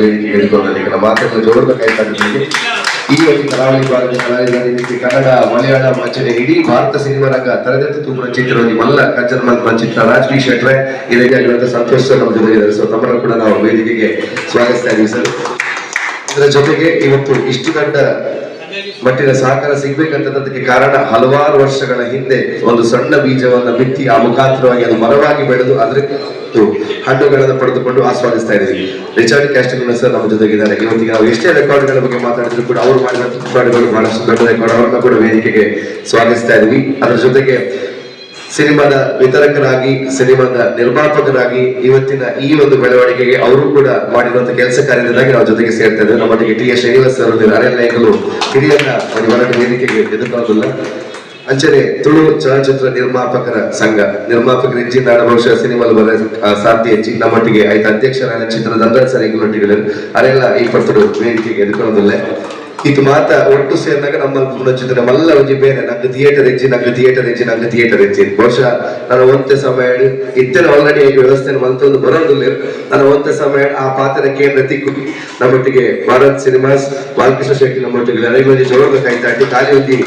ವೇದಿಕೆ ಹೇಳಿಕೊಂಡಲ್ಲಿ ನಮ್ಮ ಮಾತನ್ನು ಜೋರದ ಕೈ ತಟ್ಟಲಿಕ್ಕೆ ಈ ಕರಾವಳಿ ಕನ್ನಡ, ಮಲಯಾಳ ಮಂಚನೆ ಇಡೀ ಭಾರತ ಸಿನಿಮಾ ರಂಗ ತರಗತಿ ತುಂಬ ಚಿತ್ರ ಮಲ್ಲ ಕಜ್ಜನ ಮಂತ್ರ ಚಿತ್ರ ರಾಜ್ ಬಿ ಶೆಟ್ರೆ ಸಂತೋಷ ನಮ್ಮ ಜೊತೆ ಇದ್ದಾರೆ. ಕೂಡ ನಾವು ವೇದಿಕೆಗೆ ಸ್ವಾಗತಿಸ್ತಾ ಇದೀವಿ ಸರ್. ಇದರ ಜೊತೆಗೆ ಇವತ್ತು ಇಷ್ಟು ದೊಡ್ಡ ಮಟ್ಟಿನ ಸಹಕಾರ ಸಿಗ್ಬೇಕಂತದಕ್ಕೆ ಕಾರಣ ಹಲವಾರು ವರ್ಷಗಳ ಹಿಂದೆ ಒಂದು ಸಣ್ಣ ಬೀಜವನ್ನು ಬಿತ್ತಿ ಆ ಮುಖಾಂತರವಾಗಿ ಅದು ಮರವಾಗಿ ಬೆಳೆದು ಅದ್ರ ಹಣ್ಣುಗಳನ್ನು ಪಡೆದುಕೊಂಡು ಆಸ್ವಾದಿಸ್ತಾ ಇದ್ದೀವಿ. ರಿಚಾರ್ಡ್ ಕ್ಯಾಸ್ಟಿಂಗ್ ಸರ್ ನಮ್ಮ ಜೊತೆಗಿದ್ದಾರೆ. ಇವತ್ತಿಗೆ ನಾವು ಎಷ್ಟೇ ರೆಕಾರ್ಡ್ಗಳ ಬಗ್ಗೆ ಮಾತಾಡಿದ್ರು ಕೂಡ ಅವರು ಮಾಡಿದ ರೆಕಾರ್ಡ್ಗಳು ಬಹಳಷ್ಟು ದೊಡ್ಡ ರೆಕಾರ್ಡ್. ಅವರನ್ನ ಕೂಡ ವೇದಿಕೆಗೆ ಸ್ವಾಗತಿಸ್ತಾ ಇದ್ದೀವಿ. ಅದರ ಜೊತೆಗೆ ಸಿನಿಮಾದ ವಿತರಕರಾಗಿ, ಸಿನಿಮಾದ ನಿರ್ಮಾಪಕರಾಗಿ ಇವತ್ತಿನ ಈ ಒಂದು ಬೆಳವಣಿಗೆಗೆ ಅವರು ಕೂಡ ಮಾಡಿರುವಂತಹ ಕೆಲಸ ಕಾರ್ಯದಿಂದಾಗಿ ನಾವು ಜೊತೆಗೆ ಸೇರ್ತಾ ನಮ್ಮ ನಮ್ಮೊಟ್ಟಿಗೆ ಟಿ ಎಸ್ ಶ್ರೀನಿವಾಸ್ ಅವರು ಅರೆ ನಾಯಕರು ಹಿರಿಯರ ಹೊರಟ ವೇದಿಕೆಗೆ ಎದುರ್ಕೊಳ್ಳೋದಿಲ್ಲ ಅಂಚನೆ ತುಳು ಚಲನಚಿತ್ರ ನಿರ್ಮಾಪಕರ ಸಂಘ ನಿರ್ಮಾಪಕರು ಹೆಚ್ಚಿನ ನಾಡ ಬಹುಶಃ ಸಿನಿಮಾ ಬರ ಸಾಧ್ಯ ಹೆಚ್ಚಿ ನಮ್ಮೊಟ್ಟಿಗೆ ಆಯ್ತು. ಅಧ್ಯಕ್ಷರಾದ ಚಿತ್ರದ ಅಂದ್ರ ಸರಿಗಳೊಟ್ಟಿಗೆ ಅರೆಲ್ಲ ಈ ಪತ್ರ ವೇದಿಕೆಗೆ ಎದುರ್ಕೊಳ್ಳೋದಿಲ್ಲ ಇದು ಮಾತ ಒಟ್ಟು ಸೇರಿದಾಗ ನಮ್ಮ ಪುನಚಿತ್ರ ಮಲ್ಲ ಒಂಜಿ ಬೇರೆ, ನಂಗೆ ಥಿಯೇಟರ್ ಹೆಚ್ಚಿ ನಂಗೆ ಥಿಯೇಟರ್ ಹೆಚ್ಚಿ ನಂಗೆ ಥಿಯೇಟರ್ ಹೆಚ್ಚಿ ಬಹುಶಃ ನಾನು ಒಂತೆ ಸಮಯ ಇತ್ತೆ ಆಲ್ರೆಡಿ ಈಗ ವ್ಯವಸ್ಥೆ ಮಂತೊಂದು ಬರೋದಿಲ್ಲ. ನಾನು ಒಂತೆ ಸಮಯ ಆ ಪಾತ್ರ ಕೇಂದ್ರ ತಿಕ್ಕು. ನಮ್ಮೊಟ್ಟಿಗೆ ಭಾರತ್ ಸಿನಿಮಾಸ್ ಬಾಲಕೃಷ್ಣ ಶೆಟ್ಟಿ ನಮ್ಮೊಟ್ಟಿಗೆ ನನಗೊಂದು ಜೋರದ ಕೈ ತಾಟಿ ಖಾಲಿ ಒಂದು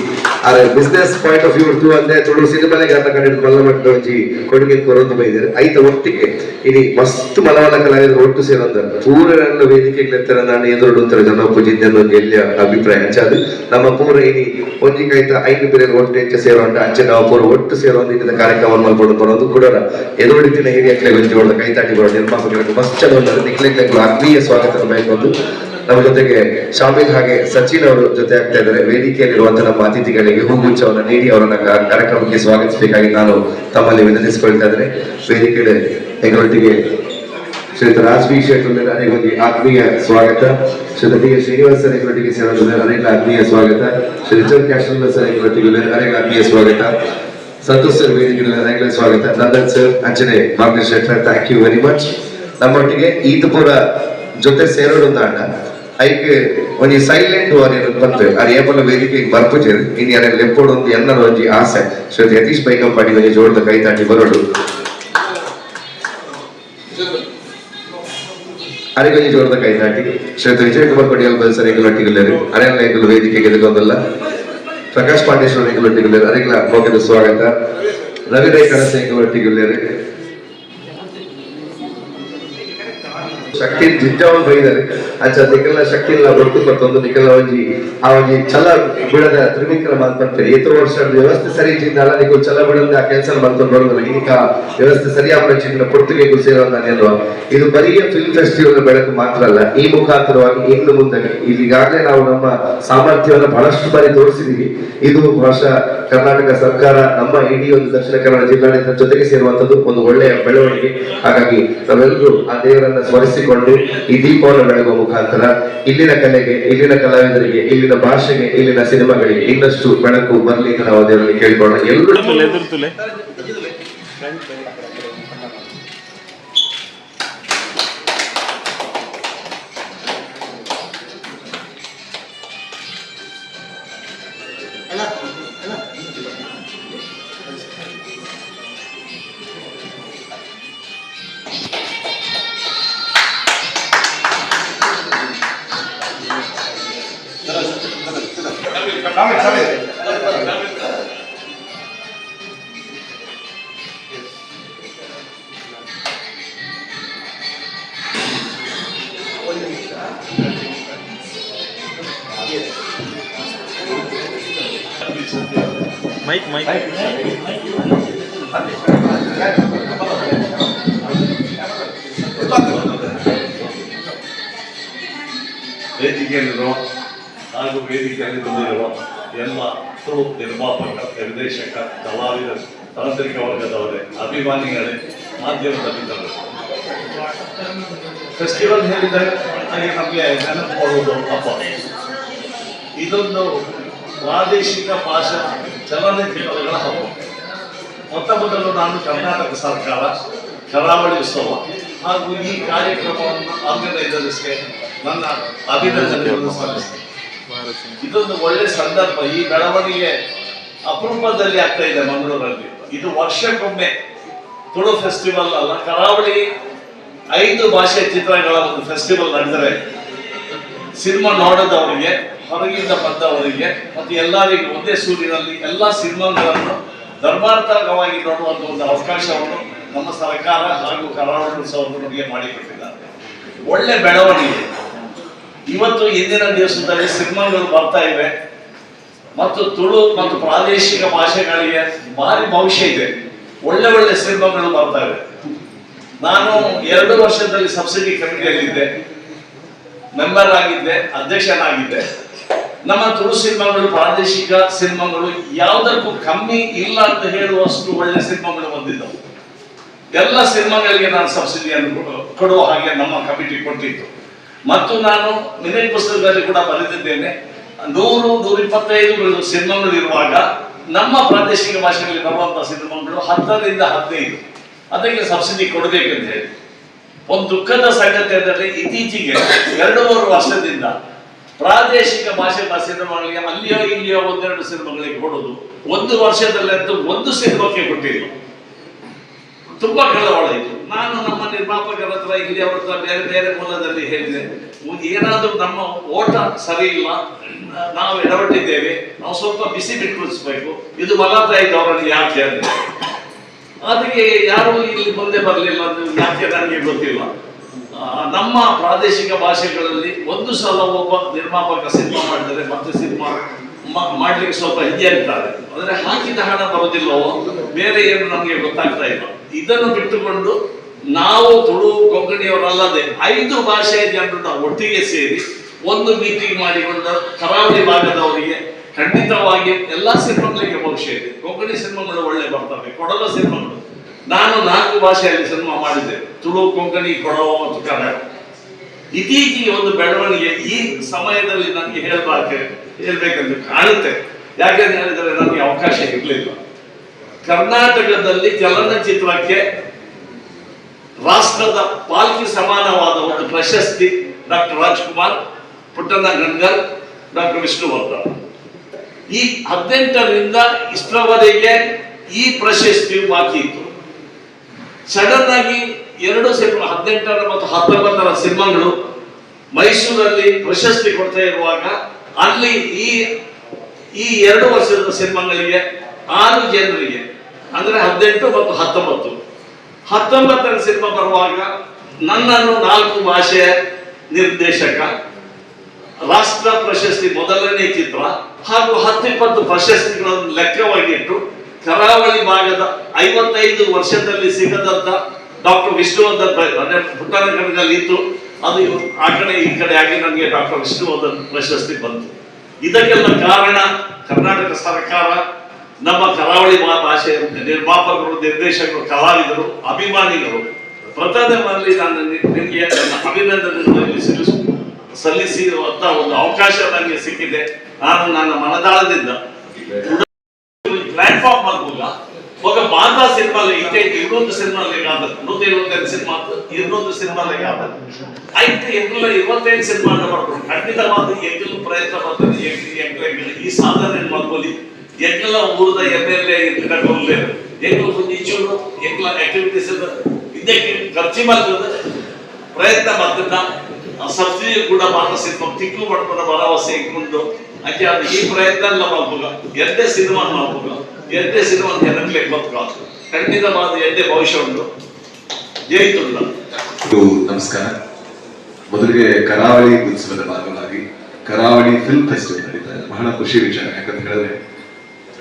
ಆ ಬಿಸ್ನೆಸ್ ಪಾಯಿಂಟ್ ಆಫ್ ವ್ಯೂ ಇರ್ತು ಅಂದ್ರೆ ತುಳು ಸಿನಿಮಾಗೆ ಅರ್ಥ ಕಂಡಿದ್ದು ಮಲ್ಲ ಮಟ್ಟದ ಒಂಜಿ ಕೊಡುಗೆ ಕೊರೊಂದು ಬೈದಿರು ಐತ ಒಟ್ಟಿಗೆ. ಇಡೀ ಮಸ್ತ್ ಮಲವಲ ಕಲಾವಿದರು ಒಟ್ಟು ಸೇರೊಂದ ಪೂರ ನನ್ನ ವೇದಿಕೆಗೆ ನಾನು ಎದುರು ಜನ ಪೂಜಿದ್ದೆ ಎಲ್ಲಿಯ ಅಭಿಪ್ರಾಯ ಅದು. ನಮ್ಮ ಪೂರ ಇಡೀ ಒಂಜಿ ಕೈತ ಐದು ಬೇರೆ ಒಟ್ಟು ಹೆಚ್ಚು ಸೇರೋಂಡ ಅಂಚೆ ನಾವು ಪೂರ ಒಟ್ಟು ಸೇರೋದು ಇಂದ ಕಾರ್ಯಕ್ರಮ ಮಾಡ್ಕೊಂಡು ಬರೋದು ಕೂಡ ಎದುರುಡಿತಿನ ಹಿರಿಯ ವೆಂಚಿ ಹೊಡೆದ ಕೈತಾಟಿ ಬರೋ ನಿರ್ಮಾಪಕರಿಗೆ ಮಸ್ತ್ ಚೆನ್ನಾಗಿ ಆತ್ಮೀಯ ಸ್ವಾಗತ ಬಯಕೊಂಡು ನಮ್ಮ ಜೊತೆಗೆ ಶಾಮಿಲ್ ಹಾಗೆ ಸಚಿನ್ ಅವರು ಜೊತೆ ಆಗ್ತಾ ಇದ್ದಾರೆ. ವೇದಿಕೆಯಲ್ಲಿರುವಂತಹ ನಮ್ಮ ಅತಿಥಿಗಳಿಗೆ ಹೂಗುಚ್ಛವನ್ನು ನೀಡಿ ಅವರನ್ನ ಕಾರ್ಯಕ್ರಮಕ್ಕೆ ಸ್ವಾಗತಿಸಬೇಕಾಗಿ ನಾನು ತಮ್ಮಲ್ಲಿ ವಿನಂತಿಸಿಕೊಳ್ತಾ ಇದ್ದೇನೆ. ವೇದಿಕೆ ಹೆಗರೊಟ್ಟಿಗೆ ಶ್ರೀಯುತ ರಾಜ್ ಬಿ ಶೆಟ್ಟರ್ ನನಗೊಂದು ಆತ್ಮೀಯ ಸ್ವಾಗತ. ಶ್ರೀ ಟಿ ಎಸ್ ಶ್ರೀನಿವಾಸ ಹೆಗರೊಟ್ಟಿಗೆ ಸೇರೋದು ಅನೇಕ ಆತ್ಮೀಯ ಸ್ವಾಗತ. ಶ್ರೀ ರಿಚರ್ಡ್ ಕ್ಯಾಶಲ್ ಸರ್ ಹೆಗರೊಟ್ಟಿಗೆ ಅನೇಕ ಆತ್ಮೀಯ ಸ್ವಾಗತ. ಸಂತೋಷ್ ಸರ್ ವೇದಿಕೆ ಅನೇಕ ಸ್ವಾಗತ. ನಂದನ್ ಸರ್ ಅಂಜನೆ Morgan Shettar thank you very much ನಮ್ಮೊಟ್ಟಿಗೆ ಈದ್ ಪೂರ ಜೊತೆ ಸೇರೋಡು ದಾಂಡ ಐಕ್, ಒಂಜಿ ಸೈಲೆಂಟ್ ವಾರಿಯರ್ ಬಂತು. ಅದು ಏಪಲ ವೇದಿಕೆಗೆ ಬರ್ಪುಜರ್. ಇನ್ನು ಯಾರು ಲೆಪ್ಪೋಡು ಒಂದು ಆಸೆ. ಶ್ರೀ ಯತೀಶ್ ಬೈಕಂಪಾಡಿ ಒಂಜಿ ಜೋಡದ ಕೈ ತಾಟಿ ಬರೋಡು. ಅರೆಗಲಿ ಜೋರದ ಕೈ ನಾಟಿ ಶ್ರೀಯುತ ವಿಜಯ್ ಕುಮಾರ್ ಪಡಿಯಲ್ ಬಲ್ಸರ್ ಎಗಲೊಟ್ಟಿಗಲ್ಲರು ಅರೆಲ್ಲ ಎಗಲು ವೇದಿಕೆಗೆ ಎದುಗೊಂದಲ್ಲ ಪ್ರಕಾಶ್ ಪಾಂಡೇಶ್ವರ ಎಗಲೊಟ್ಟಿಗಲ್ಲರು ಅರೆಗಳ ಮೋಗದ ಸ್ವಾಗತ ರವಿರೈ ಕಳಸ ಎಗಲೊಟ್ಟಿಗಲ್ಲರು ಶಕ್ತಿ ಜಿಜ್ಜವನ್ ಬೈದಾರೆ. ಅಚ್ಚಾ ನಿಖಲ ಶಕ್ತಿ ಇಲ್ಲ ಗೊತ್ತು ಬರ್ತೊಂದು ನಿಖಲ ಒಂಜಿ ಆ ಒಂಜಿ ಛಲ ಬಿಡದ ತ್ರಿವಿಕ್ರಮ ಅಂತ ಬರ್ತಾರೆ ಏತೋ ವರ್ಷ ವ್ಯವಸ್ಥೆ ಸರಿ ಇದ್ದಿದ್ದಲ್ಲ ನೀವು ಛಲ ಬಿಡದ ಆ ಕೆಲಸ ಮಾಡ್ಕೊಂಡು ಬರೋದಿಲ್ಲ ಈಗ ವ್ಯವಸ್ಥೆ ಸರಿಯಾದ ಚಿನ್ನ ಪೊಟ್ಟಿಗೆ ಸೇರೋದು ನಾನು ಇದು ಬರೀ ಫಿಲ್ಮ್ ಫೆಸ್ಟಿವಲ್ ಬೆಳಕು ಮಾತ್ರ ಅಲ್ಲ, ಈ ಮುಖಾಂತರವಾಗಿ ಇನ್ನು ಮುಂದೆ ಈಗಾಗಲೇ ನಾವು ನಮ್ಮ ಸಾಮರ್ಥ್ಯವನ್ನು ಬಹಳಷ್ಟು ಬಾರಿ ತೋರಿಸಿದೀವಿ. ಇದು ಬಹುಶಃ ಕರ್ನಾಟಕ ಸರ್ಕಾರ ನಮ್ಮ ಇಡೀ ಒಂದು ದಕ್ಷಿಣ ಕನ್ನಡ ಜೊತೆಗೆ ಸೇರುವಂತದ್ದು ಒಂದು ಒಳ್ಳೆಯ ಬೆಳವಣಿಗೆ. ಹಾಗಾಗಿ ನಾವೆಲ್ಲರೂ ಆ ದೇವರನ್ನ ಸ್ಮರಿಸಿಕೊಂಡು ಈ ದೀಪವನ್ನು ಬೆಳಗುವ ಮುಖಾಂತರ ಇಲ್ಲಿನ ಕಲೆಗೆ ಇಲ್ಲಿನ ಕಲಾವಿದರಿಗೆ ಇಲ್ಲಿನ ಭಾಷೆಗೆ ಇಲ್ಲಿನ ಸಿನಿಮಾಗಳಿಗೆ ಇನ್ನಷ್ಟು ಬೆಳಕು ಬರಲಿ ಅಂತ ನಾವು ದೇವರಲ್ಲಿ ಕೇಳಿಕೊಳ್ಳೋಣ. ಎಲ್ಲರೂ Mike, Mike. Mike, Mike. Mike. Mike. Mike. ಹಾಗೂ ವೇದಿಕೆಯಲ್ಲಿ ಬಂದಿರುವ ಎಲ್ಲ ಸೋ ನಿರ್ಮಾಪಕ, ನಿರ್ದೇಶಕ, ಕಲಾವಿದ ತಾಂತ್ರಿಕ ವರ್ಗದವರೇ, ಅಭಿಮಾನಿಗಳೇ ಮಾಧ್ಯಮದ ಮಿತ್ರರು ಫೆಸ್ಟಿವಲ್ ಹೇಳಿದರೆ ಹಾಗೆ ನಮಗೆ ನೆನಪು ಮಾಡುವುದು ಹಬ್ಬ. ಇದೊಂದು ಪ್ರಾದೇಶಿಕ ಭಾಷಾ ಚಲನಚಿತ್ರಗಳ ಹಬ್ಬ. ಮೊತ್ತ ಮೊದಲು ನಾನು ಕರ್ನಾಟಕ ಸರ್ಕಾರ ಕರಾವಳಿ ಉತ್ಸವ ಹಾಗೂ ಈ ಕಾರ್ಯಕ್ರಮವನ್ನು ಆರ್ಗನೈಸರ್ಸ್ಗೆ ನನ್ನ ಅಭಿನಂದನೆಗಳನ್ನು ಸಲ್ಲಿಸ್ತೇನೆ. ಇದೊಂದು ಒಳ್ಳೆ ಸಂದರ್ಭ ಈ ಬೆಳವಣಿಗೆ ಅಪರೂಪದಲ್ಲಿ ಆಗ್ತಾ ಇದೆ ಮಂಗಳೂರಲ್ಲಿ. ಇದು ವರ್ಷಕ್ಕೊಮ್ಮೆ ತುಳು ಫೆಸ್ಟಿವಲ್ ಅಲ್ಲ, ಕರಾವಳಿ ಐದು ಭಾಷೆ ಚಿತ್ರಗಳ ಒಂದು ಫೆಸ್ಟಿವಲ್ ನಡೆದರೆ ಸಿನಿಮಾ ನೋಡದವರಿಗೆ, ಹೊರಗಿಂದ ಬಂದವರಿಗೆ ಮತ್ತು ಎಲ್ಲರಿಗೂ ಒಂದೇ ಸೂರಿನಲ್ಲಿ ಎಲ್ಲ ಸಿನಿಮಾಗಳನ್ನು ಧರ್ಮಾರ್ಥಕವಾಗಿ ನೋಡುವಂಥ ಒಂದು ಅವಕಾಶವನ್ನು ನಮ್ಮ ಸರ್ಕಾರ ಹಾಗೂ ಕರಾವಳಿ ನಮಗೆ ಮಾಡಿಕೊಟ್ಟಿದ್ದಾರೆ. ಒಳ್ಳೆ ಬೆಳವಣಿಗೆ. ಇವತ್ತು ಇಂದಿನ ದಿವಸದಲ್ಲಿ ಸಿನಿಮಾಗಳು ಬರ್ತಾ ಇವೆ. ಮತ್ತು ತುಳು ಮತ್ತು ಪ್ರಾದೇಶಿಕ ಭಾಷೆಗಳಿಗೆ ಭಾರಿ ಭವಿಷ್ಯ ಇದೆ. ಒಳ್ಳೆ ಒಳ್ಳೆ ಸಿನಿಮಾಗಳು ಬರ್ತಾ ಇವೆ. ನಾನು ಎರಡು ವರ್ಷದಲ್ಲಿ ಸಬ್ಸಿಡಿ ಕಮಿಟಿಯಲ್ಲಿದ್ದೆ. ಮೆಂಬರ್ ಆಗಿದ್ದೆ, ಅಧ್ಯಕ್ಷನಾಗಿದ್ದೆ. ನಮ್ಮ ತುಳು ಸಿನಿಮಾಗಳು, ಪ್ರಾದೇಶಿಕ ಸಿನಿಮಾಗಳು ಯಾವುದಕ್ಕೂ ಕಮ್ಮಿ ಇಲ್ಲ ಅಂತ ಹೇಳುವಷ್ಟು ಒಳ್ಳೆ ಸಿನಿಮಾಗಳು ಬಂದಿದ್ದವು. ಎಲ್ಲ ಸಿನಿಮಾಗಳಿಗೆ ನಾನು ಸಬ್ಸಿಡಿಯನ್ನು ಕೊಡು- ಕೊಡುವ ಹಾಗೆ ನಮ್ಮ ಕಮಿಟಿ ಕೊಟ್ಟಿತ್ತು. ಮತ್ತು ನಾನು ಮಿನಿಟ್ ಪುಸ್ತಕದಲ್ಲಿ ಕೂಡ ಬರೆದಿದ್ದೇನೆ, ನೂರು ನೂರ ಇಪ್ಪತ್ತೈದು ಸಿನಿಮಾಗಳು ಇರುವಾಗ ನಮ್ಮ ಪ್ರಾದೇಶಿಕ ಭಾಷೆಗಳಲ್ಲಿ ಬರುವಂತಹ ಸಿನಿಮಾಗಳು ಹತ್ತರಿಂದ ಹದಿನೈದು. ಅದಕ್ಕೆ ಸಬ್ಸಿಡಿ ಕೊಡಬೇಕಂತ ಹೇಳಿ. ಒಂದು ದುಃಖದ ಸಂಗತಿ ಅಂದರೆ ಇತ್ತೀಚೆಗೆ ಎರಡೂವರೆ ವರ್ಷದಿಂದ ಪ್ರಾದೇಶಿಕ ಭಾಷೆ ಸಿನಿಮಾಗಳಿಗೆ ಅಲ್ಲಿಯೋ ಇಲ್ಲಿಯೋ ಒಂದೆರಡು ಸಿನಿಮಾಗಳಿಗೆ ಕೊಡೋದು ಒಂದು ವರ್ಷದಲ್ಲಂತೂ ಒಂದು ಸಿನಿಮಾಕ್ಕೆ ಕೊಟ್ಟಿಲ್ಲ. ತುಂಬಾ ಕಳವಳ ಇತ್ತು ನಾನು ನಮ್ಮ ನಿರ್ಮಾಪಕರ ಹತ್ರ ಇಲ್ಲಿ ಅವ್ರ ಹತ್ರ ಬೇರೆ ಬೇರೆ ಮೂಲದಲ್ಲಿ ಹೇಳಿದೆ. ಏನಾದ್ರೂ ನಮ್ಮ ಓಟ ಸರಿ ಇಲ್ಲ. ನಾವು ಎಡವಟ್ಟಿದ್ದೇವೆ. ನಾವು ಸ್ವಲ್ಪ ಬಿಸಿ ಬಿಟ್ಟುಳಿಸ್ಬೇಕು ಇದು ಮಲತಾಯಿ ಅವರಲ್ಲಿ ಯಾಕೆ ಅಂತ. ಅದಕ್ಕೆ ಯಾರು ಇಲ್ಲಿ ಮುಂದೆ ಬರಲಿಲ್ಲ. ಅಂತ ಯಾಕೆ ನನಗೆ ಗೊತ್ತಿಲ್ಲ. ನಮ್ಮ ಪ್ರಾದೇಶಿಕ ಭಾಷೆಗಳಲ್ಲಿ ಒಂದು ಸಲ ಒಬ್ಬ ನಿರ್ಮಾಪಕ ಸಿನಿಮಾ ಮಾಡಿದರೆ ಮತ್ತೆ ಸಿನಿಮಾ ಮಾಡ್ಲಿಕ್ಕೆ ಸ್ವಲ್ಪ ಹಿಂಜರಿತಾರೆ ಅಂದ್ರೆ ಹಾಕಿದ ಹಣ ಬರೋದಿಲ್ಲವೋ ಬೇರೆ ಏನು ನಮಗೆ ಗೊತ್ತಾಗ್ತಾ ಇಲ್ಲ. ಇದನ್ನು ಬಿಟ್ಟುಕೊಂಡು ನಾವು ತುಳು ಕೊಂಕಣಿಯವರಲ್ಲದೆ ಐದು ಭಾಷೆಯ ಜನರನ್ನ ಒಟ್ಟಿಗೆ ಸೇರಿ ಒಂದು ಮೀಟಿಂಗ್ ಮಾಡಿಕೊಂಡ ಕರಾವಳಿ ಭಾಗದವರಿಗೆ ಖಂಡಿತವಾಗಿ ಎಲ್ಲಾ ಸಿನಿಮಾಗಳಿಗೆ ಭವಿಷ್ಯ ಇದೆ ಕೊಂಕಣಿ ಸಿನಿಮಾಗಳು ಒಳ್ಳೆ ಬರ್ತವೆ, ಕೊಡಲ ಸಿನಿಮಾಗಳು ನಾನು ನಾಲ್ಕು ಭಾಷೆಯಲ್ಲಿ ಸಿನಿಮಾ ಮಾಡಿದ್ದೆ, ತುಳು, ಕೊಂಕಣಿ ಕೊಡವ ಮತ್ತು ಕನ್ನಡ ಇತ್ತೀಚೆಗೆ ಒಂದು ಬೆಳವಣಿಗೆ ಈ ಸಮಯದಲ್ಲಿ ನನಗೆ ಹೇಳಬಾರ್ದು ಹೇಳ್ಬೇಕಂತ ಕಾಣುತ್ತೆ. ಯಾಕಂತ ಹೇಳಿದ್ರೆ ನನಗೆ ಅವಕಾಶ ಇರಲಿಲ್ಲ. ಕರ್ನಾಟಕದಲ್ಲಿ ಚಲನಚಿತ್ರಕ್ಕೆ ರಾಷ್ಟ್ರದ ಪಾಲ್ಕಿ ಸಮಾನವಾದ ಒಂದು ಪ್ರಶಸ್ತಿ ಡಾಕ್ಟರ್ ರಾಜ್ಕುಮಾರ್, ಪುಟ್ಟಣ್ಣ ಗಂಗರ್, ಡಾಕ್ಟರ್ ವಿಷ್ಣುವರ್ಧನ್. ಈ ಹದಿನೆಂಟರಿಂದ ಇಷ್ಟರವರೆಗೆ ಈ ಪ್ರಶಸ್ತಿಯು ಬಾಕಿ ಇತ್ತು. ಸಡನ್ ಆಗಿ ಎರಡು ಸಿನಿಮಾ ಹದಿನೆಂಟರ ಮತ್ತು ಹತ್ತೊಂಬತ್ತರ ಸಿನಿಮಾಗಳು ಮೈಸೂರಲ್ಲಿ ಪ್ರಶಸ್ತಿ ಕೊಡ್ತಾ ಇರುವಾಗ ಅಲ್ಲಿ ಈ ಈ ಎರಡು ವರ್ಷದ ಸಿನಿಮಾಗಳಿಗೆ ಆರು ಜನರಿಗೆ, ಅಂದ್ರೆ ಹದಿನೆಂಟು ಮತ್ತು ಹತ್ತೊಂಬತ್ತು ಹತ್ತೊಂಬತ್ತರ ಸಿನಿಮಾ ಬರುವಾಗ ನನ್ನನ್ನು ನಾಲ್ಕು ಭಾಷೆ ನಿರ್ದೇಶಕ, ರಾಷ್ಟ್ರ ಪ್ರಶಸ್ತಿ ಮೊದಲನೇ ಚಿತ್ರ ಹಾಗೂ ಹತ್ತಿಪ್ಪತ್ತು ಪ್ರಶಸ್ತಿಗಳನ್ನು ಲೆಕ್ಕವಾಗಿಟ್ಟು ಕರಾವಳಿ ಭಾಗದ ಐವತ್ತೈದು ವರ್ಷದಲ್ಲಿ ಸಿಗದಂತ ಡಾಕ್ಟರ್ ವಿಷ್ಣುವರ್ಧನ್ ಅಂದ್ರೆ ಪುಟ್ಟಣ ಕಣದಲ್ಲಿ ಇತ್ತು ಅದು ಆ ಕಡೆ ಈ ಕಡೆ ಆಗಿ ನನಗೆ ಡಾಕ್ಟರ್ ವಿಷ್ಣುವರ್ಧನ್ ಪ್ರಶಸ್ತಿ ಬಂತು. ಇದಕ್ಕೆಲ್ಲ ಕಾರಣ ಕರ್ನಾಟಕ ಸರ್ಕಾರ ನಮ್ಮ ಕರಾವಳಿ ಮಾ ಭಾಷೆ ನಿರ್ಮಾಪಕರು, ನಿರ್ದೇಶಕರು, ಕಲಾವಿದರು, ಅಭಿಮಾನಿಗಳು, ಪ್ರಥಮದಲ್ಲಿ ನಾನು ನಿಮಗೆ ನನ್ನ ಅಭಿನಂದನೆಗಳಲ್ಲಿ ಸಲ್ಲಿಸು ಒಂದು ಅವಕಾಶ ನನಗೆ ಸಿಕ್ಕಿದೆ. ನಾನು ನನ್ನ ಮನದಾಳದಿಂದ ಪ್ಲಾಟ್ಫಾರ್ಮ್ ಒಬ್ಬ ಬಾಂಧ ಸಿನಿಮಾ ಇದೆ ಇನ್ನೊಂದು ಸಿನಿಮಾ ಲೈಕ್ ಆಗುತ್ತೆ ಸಿನಿಮಾ ಇನ್ನೊಂದು ಸಿನಿಮಾ ಲೈಕ್ ಐತೆ ಆಯ್ತು ಎಲ್ಲ ಇವತ್ತೈದು ಸಿನಿಮಾ ಮಾಡ್ಕೊಂಡು ಖಂಡಿತವಾದ ಎಲ್ಲೂ ಪ್ರಯತ್ನ ಮಾಡ್ತಾರೆ ಈ ಸಾಧನೆ ಮಾಡ್ಕೊಳ್ಳಿ ಎಗ್ಗಲ ಊರದ ಎಂ ಎಲ್ ಎ ಏನು ಒಂದು ಇಚ್ಚೂರು ಎಗ್ಗಲ ಆಕ್ಟಿವಿಟೀಸ್ ಇದಕ್ಕೆ ಖರ್ಚು ಮಾಡ್ತದೆ. ಪ್ರಯತ್ನ ಮಾಡ್ತಿದ್ದ ಸಬ್ಸಿಡಿ ಕೂಡ ಸಿನಿಮಾ ತಿಕ್ಕು ಮಾಡ್ಕೊಂಡು ಭರವಸೆ ಇಟ್ಕೊಂಡು ಅಕ್ಕೆ ಅದು ಈ ಪ್ರಯತ್ನ ಎಲ್ಲ ಮಾಡ್ಬೋಗ ಎರಡೇ ಸಿನಿಮಾ ಮಾಡ್ಬೋಗ ಎರಡೇ ಸಿನಿಮಾ ಜನಕ್ಕೆ ಬದುಕ ಮಾಡಿ, ಎರಡೇ ಭವಿಷ್ಯ ಉಂಟು. ಜಯಿತುಂಡ ಇದು ನಮಸ್ಕಾರ. ಮೊದಲಿಗೆ ಕರಾವಳಿ ಉತ್ಸವದ ಭಾಗವಾಗಿ ಕರಾವಳಿ ಫಿಲ್ಮ್ ಫೆಸ್ಟಿವಲ್ ನಡೀತಾ ಇದೆ. ಬಹಳ ಖುಷಿ ವಿಚಾರ. ಯಾಕಂತ ಹೇಳಿದ್ರೆ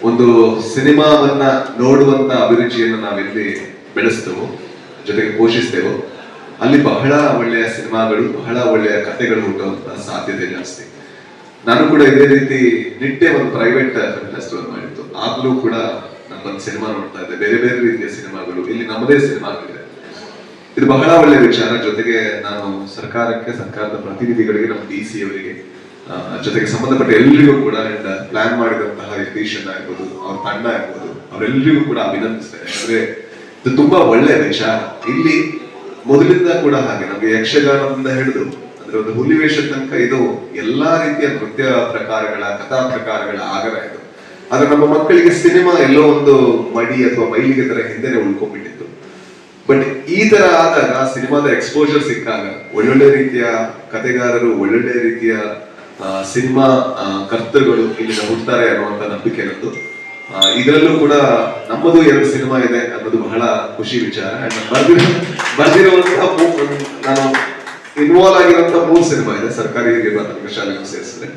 ಒಂದು ಸಿನಿಮಾವನ್ನ ನೋಡುವಂತ ಅಭಿರುಚಿಯನ್ನು ನಾವಿಲ್ಲಿ ಬೆಳೆಸ್ತೇವೋ, ಜೊತೆಗೆ ಪೋಷಿಸ್ತೇವೋ. ಅಲ್ಲಿ ಬಹಳ ಒಳ್ಳೆಯ ಸಿನಿಮಾಗಳು, ಬಹಳ ಒಳ್ಳೆಯ ಕಥೆಗಳು ಹುಟ್ಟುವಂತ ಸಾಧ್ಯತೆ ಜಾಸ್ತಿ. ನಾನು ಕೂಡ ಇದೇ ರೀತಿ ನಿಟ್ಟೆ ಒಂದು ಪ್ರೈವೇಟ್ ಫಿಲ್ಮ್ ಫೆಸ್ಟಿವಲ್ ಮಾಡಿತ್ತು ಆಗ್ಲೂ ಕೂಡ ನಮ್ಮೊಂದು ಸಿನಿಮಾ ನೋಡ್ತಾ ಇದ್ದೆ. ಬೇರೆ ಬೇರೆ ರೀತಿಯ ಸಿನಿಮಾಗಳು. ಇಲ್ಲಿ ನಮ್ಮದೇ ಸಿನಿಮಾಗಳಿದೆ. ಇದು ಬಹಳ ಒಳ್ಳೆಯ ವಿಚಾರ. ಜೊತೆಗೆ ನಾನು ಸರ್ಕಾರಕ್ಕೆ, ಸರ್ಕಾರದ ಪ್ರತಿನಿಧಿಗಳಿಗೆ, ನಮ್ಮ ಡಿ ಸಿ ಅವರಿಗೆ ಜೊತೆಗೆ ಸಂಬಂಧಪಟ್ಟ ಎಲ್ರಿಗೂ ಕೂಡ ಅಂಡ್ ಪ್ಲಾನ್ ಮಾಡಿದಂತಹ ಯತೀಶ್ ಅಣ್ಣ ಆಗ್ಬೋದು ಅವ್ರ ತಂಡ ಆಗ್ಬೋದು ಅವರೆಲ್ಲರಿಗೂ ಕೂಡ ಅಭಿನಂದಿಸ್ತೇನೆ ಅಂದ್ರೆ ಇದು ತುಂಬಾ ಒಳ್ಳೆ ದೇಶ. ಇಲ್ಲಿ ಮೊದಲಿಂದ ಕೂಡ ಹಾಗೆ. ನಮ್ಗೆ ಯಕ್ಷಗಾನದಿಂದ ಹಿಡಿದು, ಅಂದ್ರೆ ಒಂದು ಹುಲಿವೇಷ ತನಕ ಇದು ಎಲ್ಲಾ ರೀತಿಯ ನೃತ್ಯ ಪ್ರಕಾರಗಳ, ಕಥಾ ಪ್ರಕಾರಗಳ ಆಗರ ಇದು. ಆದ್ರೆ ನಮ್ಮ ಮಕ್ಕಳಿಗೆ ಸಿನಿಮಾ ಎಲ್ಲೋ ಒಂದು ಮಡಿ ಅಥವಾ ಮೈಲಿಗೆ ತರ ಹಿಂದೆನೆ ಉಳ್ಕೊಂಡ್ಬಿಟ್ಟಿತ್ತು. ಬಟ್ ಈ ತರ ಆದಾಗ ಸಿನಿಮಾದ ಎಕ್ಸ್ಪೋಜರ್ ಸಿಕ್ಕಾಗ, ಒಳ್ಳೊಳ್ಳೆ ರೀತಿಯ ಕತೆಗಾರರು ಒಳ್ಳೊಳ್ಳೆ ರೀತಿಯ ಸಿನಿಮಾ ಕರ್ತೃಗಳು ಇಲ್ಲಿಂದ ಹುಡ್ತಾರೆ ಅನ್ನುವಂತ ನಂಬಿಕೆ ಇರೋದು ಇದರಲ್ಲೂ ಕೂಡ ನಮ್ಮದು ಎರಡು ಸಿನಿಮಾ ಇದೆ ಅನ್ನೋದು ಬಹಳ ಖುಷಿ ವಿಚಾರ. ಬರ್ದಿರುವಂತಹ ನಾನು ಇನ್ವಾಲ್ವ್ ಆಗಿರುವಂತಹ ಮೂರು ಸಿನಿಮಾ ಇದೆ. ಸರ್ಕಾರಿ ಪ್ರಾಥಮಿಕ ಶಾಲೆಗೂ ಸೇರಿಸಿದೆ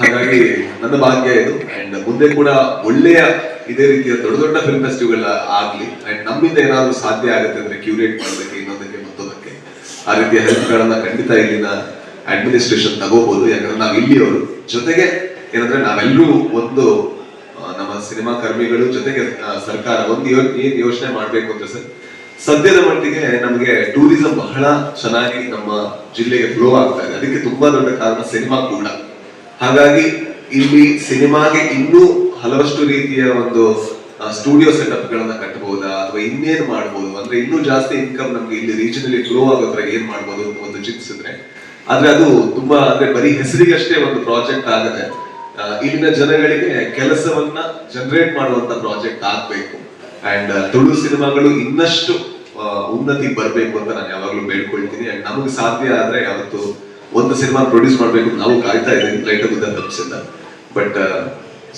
ಹಾಗಾಗಿ ನನ್ನ ಭಾಗ್ಯ ಇದು. ಅಂಡ್ ಮುಂದೆ ಕೂಡ ಒಳ್ಳೆಯ ಇದೇ ರೀತಿಯ ದೊಡ್ಡ ದೊಡ್ಡ ಫಿಲ್ಮ್ ಫೆಸ್ಟಿವಲ್ ಆಗ್ಲಿ. ಅಂಡ್ ನಮ್ಮಿಂದ ಏನಾದ್ರು ಸಾಧ್ಯ ಆಗುತ್ತೆ ಅಂದ್ರೆ ಕ್ಯೂರೇಟ್ ಮಾಡೋದಕ್ಕೆ ಇನ್ನೊಂದಕ್ಕೆ ಮತ್ತೊಂದಕ್ಕೆ. ಆ ರೀತಿಯ ಹೆಲ್ಪ್ ಗಳನ್ನ ಖಂಡಿತ ಇಲ್ಲಿನ ಅಡ್ಮಿನಿಸ್ಟ್ರೇಷನ್ ತಗೋಬಹುದು ಯಾಕಂದ್ರೆ ನಾವು ಇಲ್ಲಿಯವರು ಜೊತೆಗೆ ಏನಂದ್ರೆ ನಾವೆಲ್ಲರೂ ಒಂದು ನಮ್ಮ ಸಿನಿಮಾ ಕರ್ಮಿಗಳು ಜೊತೆಗೆ ಸರ್ಕಾರ ಒಂದು ಏನ್ ಯೋಚನೆ ಮಾಡ್ಬೇಕು ಅಂದ್ರೆ ಸರ್, ಸದ್ಯದ ಮಟ್ಟಿಗೆ ನಮಗೆ ಟೂರಿಸಂ ಬಹಳ ಚೆನ್ನಾಗಿ ನಮ್ಮ ಜಿಲ್ಲೆಗೆ ಫ್ಲೋ ಆಗ್ತಾ ಇದೆ. ಅದಕ್ಕೆ ತುಂಬಾ ದೊಡ್ಡ ಕಾರಣ ಸಿನಿಮಾ ಕೂಡ. ಹಾಗಾಗಿ ಇಲ್ಲಿ ಸಿನಿಮಾಗೆ ಇನ್ನೂ ಹಲವಷ್ಟು ರೀತಿಯ ಒಂದು ಸ್ಟುಡಿಯೋ ಸೆಟಪ್ ಗಳನ್ನ ಕಟ್ಟಬಹುದಾ ಅಥವಾ ಇನ್ನೇನು ಮಾಡಬಹುದು ಅಂದ್ರೆ ಇನ್ನೂ ಜಾಸ್ತಿ ಇನ್ಕಮ್ ನಮ್ಗೆ ಇಲ್ಲಿ ರೀಜನಲಿ ಫ್ಲೋ ಆಗೋ ತರ ಏನ್ ಅಂತ ಒಂದು ಚಿಂತಿಸಿದ್ರೆ ಆದ್ರೆ ಅದು ತುಂಬಾ, ಅಂದ್ರೆ ಬರೀ ಹೆಸರಿಗಷ್ಟೇ ಒಂದು ಪ್ರಾಜೆಕ್ಟ್ ಆಗದೆ ಇಲ್ಲಿನ ಜನಗಳಿಗೆ ಕೆಲಸವನ್ನ ಜನರೇಟ್ ಮಾಡುವಂತ ಪ್ರಾಜೆಕ್ಟ್ ಆಗ್ಬೇಕು. ಅಂಡ್ ತುಳು ಸಿನಿಮಾಗಳು ಇನ್ನಷ್ಟು ಉನ್ನತಿ ಬರಬೇಕು ಅಂತ ನಾನು ಯಾವಾಗ್ಲೂ ಬೇಡ್ಕೊಳ್ತೀನಿ. ಅಂಡ್ ನಮಗೆ ಸಾಧ್ಯ ಆದ್ರೆ ಯಾವತ್ತು ಒಂದು ಸಿನಿಮಾ ಪ್ರೊಡ್ಯೂಸ್ ಮಾಡ್ಬೇಕು ನಾವು ಕಾಯ್ತಾ ಇದ್ದೀನಿ ಲೈಟ್ ಬುದ್ಧ ತಪ್ಪಿಸಿಂದ ಬಟ್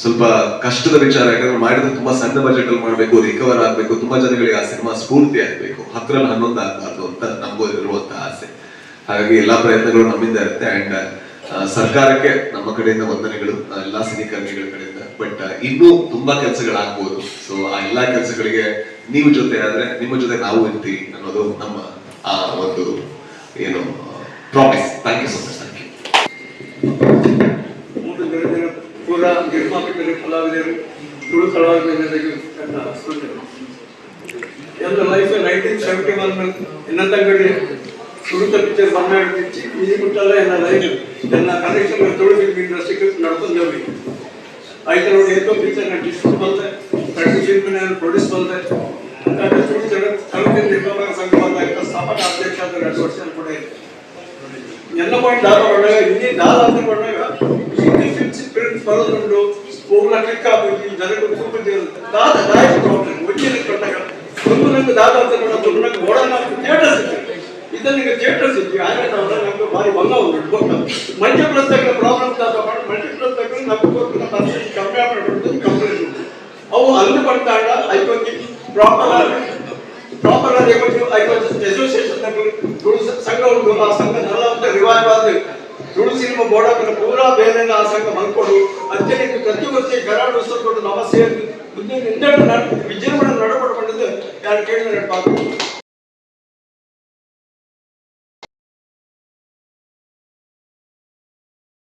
ಸ್ವಲ್ಪ ಕಷ್ಟದ ವಿಚಾರ, ಯಾಕಂದ್ರೆ ಮಾಡಿದ್ರೆ ತುಂಬಾ ಸಣ್ಣ ಬಜೆಟ್ ಅಲ್ಲಿ ಮಾಡಬೇಕು ರಿಕವರ್ ಆಗ್ಬೇಕು, ತುಂಬಾ ಜನಗಳಿಗೆ ಆ ಸಿನಿಮಾ ಸ್ಫೂರ್ತಿ ಆಗ್ಬೇಕು ಹತ್ತರಲ್ಲಿ ಹನ್ನೊಂದು ಆಗ್ಬಾರ್ದು ಅಂತ ನಮಗೂ ಇರುವಂತ ಆಸೆ. ಹಾಗಾಗಿ ಎಲ್ಲಾ ಪ್ರಯತ್ನಗಳು ನಮ್ಮಿಂದ ಇರುತ್ತೆ. ಅಂಡ್ ಸರ್ಕಾರಕ್ಕೆ ನಮ್ಮ ಕಡೆಯಿಂದ ವಂದನೆಗಳು ಎಲ್ಲಾ ಸಿನಿಕರ್ಮಿಗಳ ಕಡೆಯಿಂದ. ಬಟ್ ಇನ್ನೂ ತುಂಬಾ ಕೆಲಸಗಳಾಗ್ಬೋದು. ಸೊ ಆ ಎಲ್ಲಾ ಕೆಲಸಗಳಿಗೆ ನೀವು ಜೊತೆ ಆದ್ರೆ, ನಿಮ್ಮ ಜೊತೆ ನಾವು ಇರ್ತೀವಿ ಅನ್ನೋದು ನಮ್ಮ, ಆ, ಒಂದು ಏನು promise thank you so much thank you ಎಲ್ಲ ಲೈಫ್ ನೈನ್ಟೀನ್ ಸೆವೆಂಟಿ ಒನ್ ಇನ್ನಂತಂಗಡಿ ತುಳುತ ಪಿಕ್ಚರ್ ಬನ್ನಾಡು ತಿಚ್ಚಿ ఇది ಮುಟ್ಟಲ್ಲ ಎನ್ನ ಲೈಫ್ ಎನ್ನ ಕನೆಕ್ಷನ್ ತುಳು ಫಿಲ್ಮ್ ಇಂಡಸ್ಟ್ರಿಗೆ ನಡ್ಕೊಂಡೇವಿ ಆಯ್ತು ನೋಡಿ ಏಕೋ ಪಿಕ್ಚರ್ ನಾನು ಡಿಸ್ಟ್ರಿಬ್ಯೂಟ್ ಬಂದೆ ಕಡಿಮೆ ಫಿಲ್ಮ್ ನಾನು ಪ್ರೊಡ್ಯೂಸ್ ಬಂದೆ ಹಾಗಾಗಿ ತುಳು ಜಗತ್ ಕನ್ನಡ ನಿರ್ಮಾಪಕ ಸಂಘ ಬಂದಾಗ ಸ್ಥಾಪಕ ಅಧ್ಯಕ್ಷ ಆದ ಎರಡು ವರ್ಷ ಕೂಡ ಇದೆ ಎಲ್ಲ ಪಾಯಿಂಟ್ ದಾದ ಪಡ್ಡಾಗ ಇನ್ನೇ ದಾದ ಅಂತ ಪಡ್ಡಾಗ ಡಿಫೆನ್ಸ್ ಪ್ರಿಂಟ್ ಬರೋದುಂಟು ಹೋಗ್ಲ ಕ್ಲಿಕ್ ಆಗ್ಬೇಕು ಜನಗಳು ತುಂಬ ದಾದ ದಾಯ ಪ್ರಾಬ್ಲಮ್ ಒಚ್ಚಿನ ಪಟ್ಟಾಗ ಒಂದು ನಂಗೆ ದಾದ ಅಂತ ನೋಡೋದು ನಂಗೆ ಓಡೋಣ ಥಿಯೇಟರ್ ಸಿಕ್ಕಿದೆ ಇದನ್ನ ಈಗ ಥಿಯೇಟರ್ ಸಿಕ್ಕಿ ನಾವು ನಮ್ಗೆ ಭಾರಿ ಭಂಗ ಗೊತ್ತ ಮಲ್ಟಿಪ್ಲಸ್ ತಗೊಂಡು ಪ್ರಾಬ್ಲಮ್ ದಾದ ಮಾಡಿ ಮಲ್ಟಿಪ್ಲಸ್ ತಗೊಂಡು ನಮ್ಗೆ ಪರ್ಸೆಂಟ್ ಕಮ್ಮಿ ಮಾಡ್ಬಿಟ್ಟು ಕಂಪ್ಲೇಂಟ್ ಅವು ಅಲ್ಲಿ ಬಂದಾಗ ಐವತ್ತು ಪ್ರಾಪರ್ ಆಗಿ ಪ್ರಾಪರ್ ಆಗಿ ಐವತ್ತು ಐವತ್ತು ಅಸೋಸಿಯೇಷನ್ ತುಳು ಸಂಘ ಉಂಟು. ಆ ಸಂಘ ನಲ್ಲ ಅಂತ ರಿವೈವ್ ಆದ್ರೆ ತುಳು ಸಿನಿಮಾ ಬೋರ್ಡ್ ಪೂರಾ ಬೇರೆ ಆ ಸಂಘ ಮಲ್ಕೊಂಡು ಅತ್ಯಧಿಕ ಪ್ರತಿ ವರ್ಷ ಗರಾಡ್ ಉತ್ಸವ ಕೊಟ್ಟು ನಮಸ್ತೆ ಮುಂದೆ ನಿಂದ ವಿಜೃಂಭಣೆ ನಡಪಡ್ಕೊಂಡಿದ್ದು ಯಾರು ಕೇಳಿದ್ರೆ ಪಾತ್ರ